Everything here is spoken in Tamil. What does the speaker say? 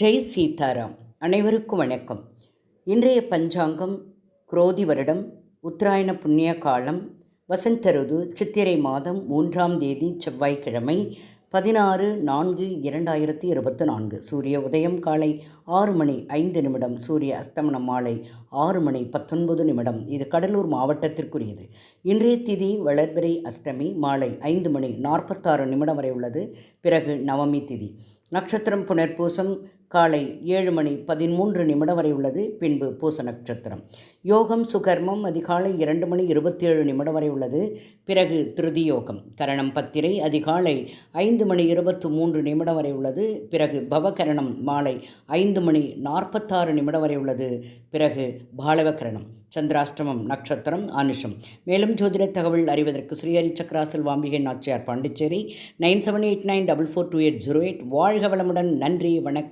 ஜெய் சீதாராம். அனைவருக்கும் வணக்கம். இன்றைய பஞ்சாங்கம் குரோதி வருடம் உத்தராயண புண்ணிய காலம் வசந்த ருது சித்திரை மாதம் மூன்றாம் தேதி செவ்வாய்க்கிழமை பதினாறு நான்கு இரண்டாயிரத்தி இருபத்தி நான்கு. சூரிய உதயம் காலை ஆறு மணி ஐந்து நிமிடம் சூரிய அஸ்தமனம் மாலை ஆறு மணி பத்தொன்பது நிமிடம். இது கடலூர் மாவட்டத்திற்குரியது. இன்றைய திதி வளர்பிறை அஷ்டமி மாலை ஐந்து மணி நாற்பத்தாறு நிமிடம் வரை உள்ளது. பிறகு நவமி திதி. நட்சத்திரம் புனர்பூசம் காலை ஏழு மணி பதிமூன்று நிமிடம் வரை உள்ளது. பின்பு பூச நட்சத்திரம். யோகம் சுகர்மம் அதிகாலை இரண்டு மணி இருபத்தி ஏழு நிமிடம் வரை உள்ளது. பிறகு திருதி யோகம் கரணம் பத்திரை அதிகாலை ஐந்து மணி இருபத்து மூன்று நிமிடம் வரை உள்ளது. பிறகு பவகரணம் மாலை ஐந்து மணி நாற்பத்தாறு நிமிடம் வரை உள்ளது. பிறகு பாலவகரணம் சந்திராஷ்டமம் நட்சத்திரம் அனுஷம் மேலும் ஜோதிட தகவல் அறிவதற்கு ஸ்ரீஹரி சக்கராசல் வாம்பிகை Nachiyar Pondicherry nine seven eight nine double four two eight zero eight. வாழ்க வளமுடன். நன்றி வணக்கம்.